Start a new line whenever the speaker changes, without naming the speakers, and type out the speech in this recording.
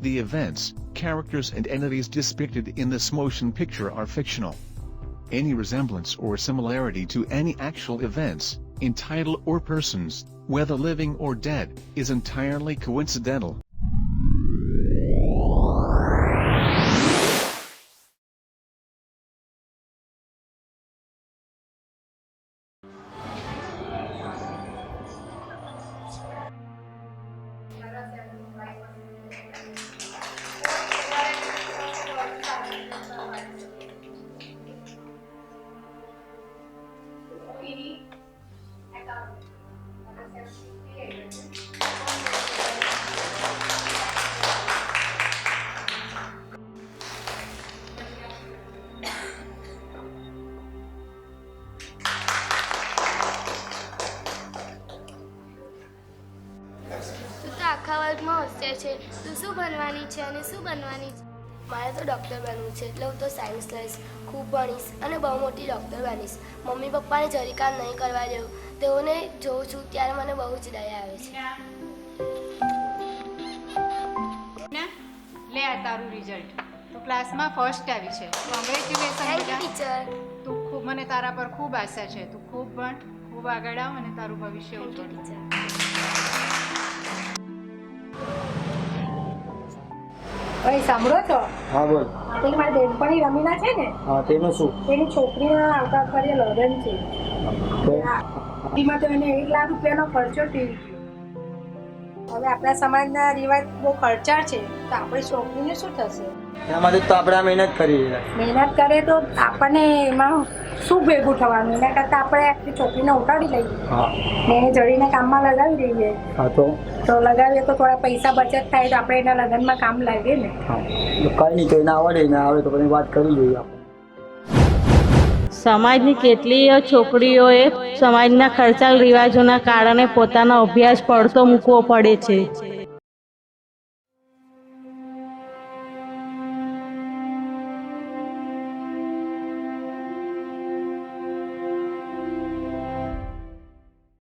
The events, characters and entities depicted in this motion picture are fictional. Any resemblance or similarity to any actual events, in title or persons, whether living or dead, is entirely coincidental.
આખા વર્ગમાં હોશિયાર છે. તું શું બનવાની છે અને શું બનવાની છે? મારે તો ડૉક્ટર બનવું છે એટલે હું તો સાયન્સ લઈશ ખૂબ ભણીશ અને બહુ મોટી ડૉક્ટર બનીશ. મમ્મી પપ્પાને જરી કામ નહીં કરવા દેવું. તેઓને જોઉં છું ત્યારે મને બહુ જ દયા આવે છે.
ને લે આ તારું રિઝલ્ટ તું ક્લાસમાં ફર્સ્ટ આવી છે. કોંગ્રેચ્યુલેશન
ટીચર
તું ખૂબ મને તારા પર ખૂબ આશા છે. તું ખૂબ ભણ ખૂબ આગળ આવ અને તારું ભવિષ્ય ઉજ્જવળ
ભાઈ સાંભળો છો?
હા બોલ.
તે મારી બેનપણી રમીના છે ને?
હા તેનું શું?
તેની છોકરીના આવતા અઠવાડિયે લગ્ન છે. એમાં તો એને એક લાખ રૂપિયાનો ખર્ચો થઈ ગયો હવે આપણા સમાજના રિવાજ બહુ ખર્ચા છે તો આપણી છોકરીને શું થશે?
એના માટે તો આપણે આ મહેનત કરી
મહેનત કરે તો આપણને એમાં શું ભેગું થવાનું? એના કરતાં આપણે આપણી છોકરીને ઉઠાડી લઈએ. એને જડીને કામમાં લગાવી દઈએ.
હા તો?
તો લગાવીએ તો થોડા પૈસા બચત થાય તો આપણે એના લગ્નમાં કામ લાગે ને.
હા. તો નહીં તો એને આવડે ને આવે તો પછી વાત કરી જોઈએ આપણે.
સમાજની કેટલીય છોકરીઓએ સમાજના ખર્ચાળ રિવાજોના કારણે પોતાનો અભ્યાસ પડતો મૂકવો પડે છે.